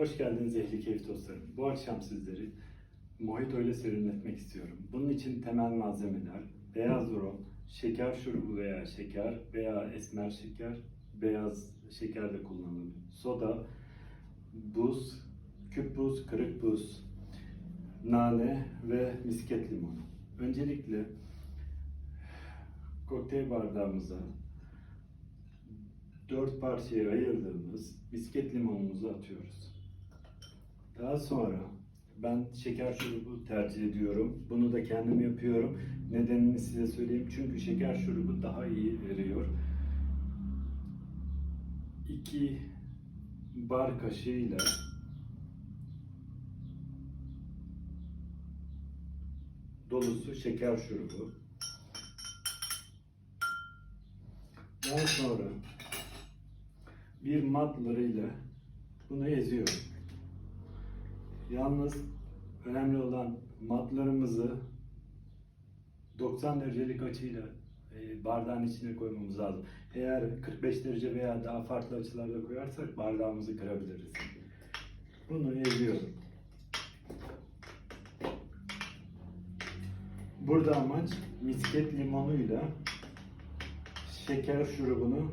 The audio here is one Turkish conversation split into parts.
Hoş geldiniz Ehli Keyif dostlarım. Bu akşam sizleri mojito ile serinletmek istiyorum. Bunun için temel malzemeler beyaz rom, şeker şurubu veya şeker veya esmer şeker, beyaz şeker de kullanılıyor. Soda, buz, küp buz, kırık buz, nane ve misket limonu. Öncelikle kokteyl bardağımıza dört parçaya ayırdığımız misket limonumuzu atıyoruz. Daha sonra ben şeker şurubu tercih ediyorum. Bunu da kendim yapıyorum. Nedenini size söyleyeyim. Çünkü şeker şurubu daha iyi eriyor. 2 bar kaşığıyla dolusu şeker şurubu. Daha sonra bir matlarıyla bunu eziyorum. Yalnız önemli olan matlarımızı 90 derecelik açıyla e, bardağın içine koymamız lazım. Eğer 45 derece veya daha farklı açılarda koyarsak bardağımızı kırabiliriz. Bunu eziyorum. Burada amaç misket limonuyla şeker şurubunu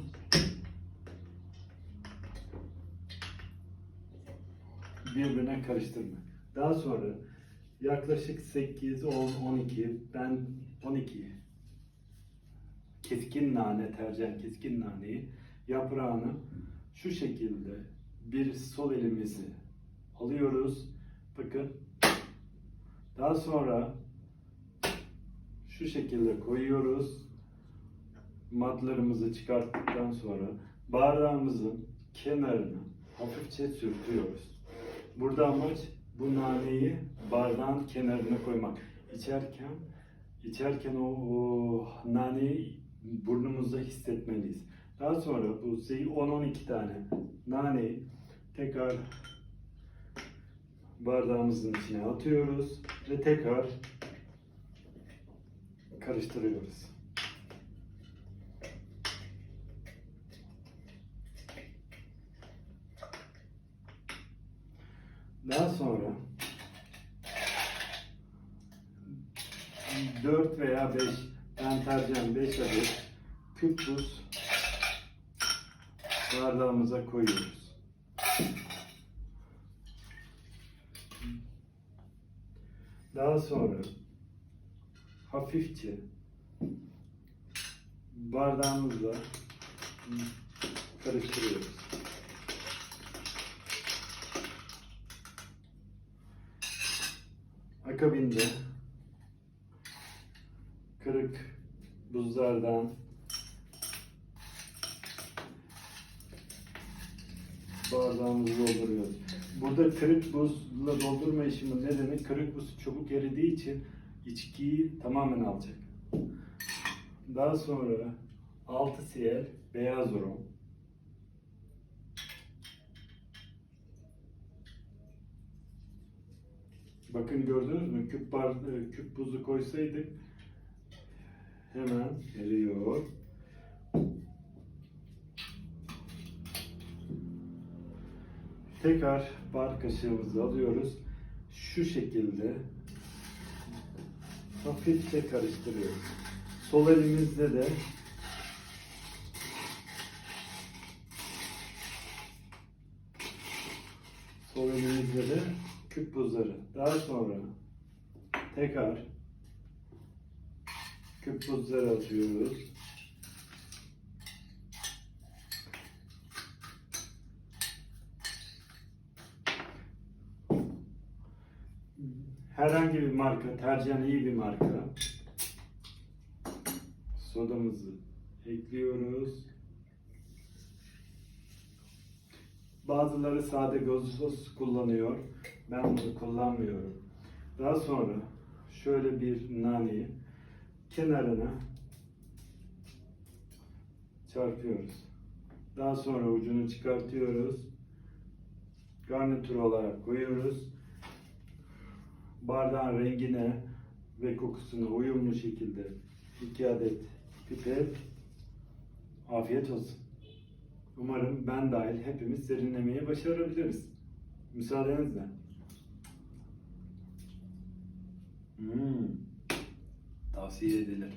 birbirine karıştırmak. Daha sonra yaklaşık 8, 10, 12, ben 12 keskin nane, tercih keskin naneyi yaprağını şu şekilde bir sol elimizi alıyoruz. Bakın. Daha sonra şu şekilde koyuyoruz. Matlarımızı çıkarttıktan sonra bardağımızın kenarını hafifçe sürtüyoruz. Burada amaç bu naneyi bardağın kenarına koymak. İçerken içerken o, o naneyi burnumuzda hissetmeliyiz. Daha sonra bu 10-12 tane naneyi tekrar bardağımızın içine atıyoruz ve tekrar karıştırıyoruz. Daha sonra 4 veya 5 ben tercihen 5 adet küp bardağımıza koyuyoruz. Daha sonra hafifçe bardağımızla karıştırıyoruz. Akabinde kırık buzlardan bardağımızı dolduruyoruz. Burada kırık buzla doldurma işimin nedeni kırık buz çabuk eridiği için içkiyi tamamen alacak. Daha sonra 6 cl beyaz rom. Bakın gördünüz mü? Küp, bar, e, küp buzu koysaydık hemen eriyor. Tekrar bar kaşığımızı alıyoruz. Şu şekilde hafifçe karıştırıyoruz. Sol elimizde de sol elimizde de küp buzları. Daha sonra tekrar küp buzları atıyoruz. Herhangi bir marka, tercihen iyi bir marka. Sodamızı ekliyoruz. Bazıları sade gazoz kullanıyor. Ben bunu kullanmıyorum. Daha sonra şöyle bir naneyi kenarına çarpıyoruz. Daha sonra ucunu çıkartıyoruz. Garnitür olarak koyuyoruz. Bardağın rengine ve kokusuna uyumlu şekilde iki adet pipet. Afiyet olsun. Umarım ben dahil hepimiz serinlemeyi başarabiliriz. Müsaadenizle. Hmm. Tavsiye edilir.